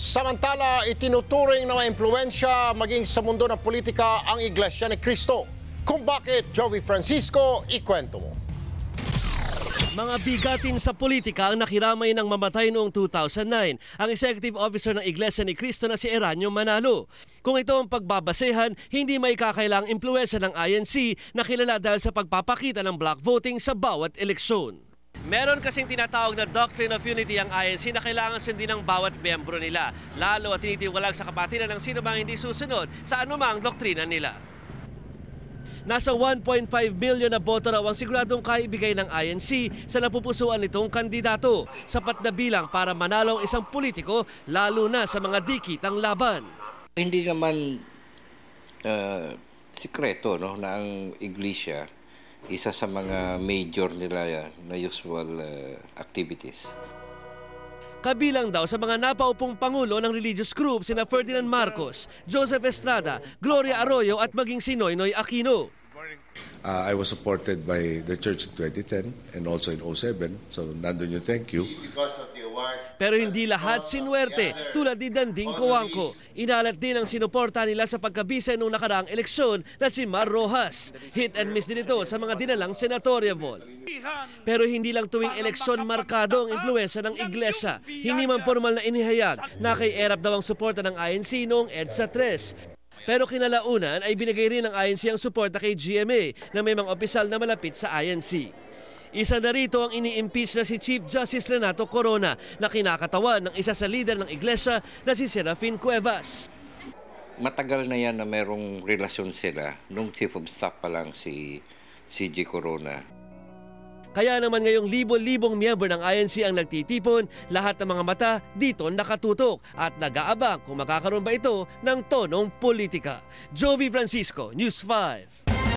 Samantala, itinuturing na maimpluensya maging sa mundo ng politika ang Iglesia ni Cristo. Kung bakit, Joey Francisco, ikwento mo. Mga bigatin sa politika ang nakiramay ng mamatay noong 2009 ang executive officer ng Iglesia ni Cristo na si Eranio Manalo. Kung ito ang pagbabasehan, hindi may kakailang impluensya ng INC na kilala dahil sa pagpapakita ng block voting sa bawat eleksyon. Meron kasing tinatawag na Doctrine of Unity ang INC na kailangan sundin ng bawat miyembro nila, lalo at tinitiwalag sa kapatiran ng sino mang hindi susunod sa anumang doktrina nila. Nasa 1.5 million na boto raw ang siguradong kaibigay ng INC sa napupusuan nitong kandidato. Sapat na bilang para manalo ang isang politiko lalo na sa mga dikit ang laban. Hindi naman uh, sikreto no, na ang iglesia isa sa mga major nila na usual uh, activities. Kabilang daw sa mga napaupong pangulo ng religious group sina Ferdinand Marcos, Joseph Estrada, Gloria Arroyo at maging si Noynoy Aquino. Uh, I was supported by the church in 2010 and also in 07. So nandun yung thank you. Pero hindi lahat sinuwerte tulad ni Danding Coangco. Inalat din ang sinuporta nila sa pagkabisa noong nakaraang eleksyon na si Mar Rojas. Hit and miss din ito sa mga dinalang senatoriable. Pero hindi lang tuwing eleksyon markado ang impluensya ng iglesia. Hindi man formal na inihayag na kay Erap daw ang suporta ng INC noong EDSA 3. Pero kinalaunan ay binigay rin ng INC ang suporta kay GMA na may mga opisyal na malapit sa INC. Isa na rito ang ini-impeach na si Chief Justice Renato Corona na kinakatawan ng isa sa lider ng iglesia na si Serafin Cuevas. Matagal na yan na merong relasyon sila nung chief of staff pa lang si CG Corona. Kaya naman ngayong libo-libong miyembro ng INC ang nagtitipon, lahat ng mga mata dito nakatutok at nag-aabang kung makakaroon ba ito ng tonong politika. Jovi Francisco, News 5.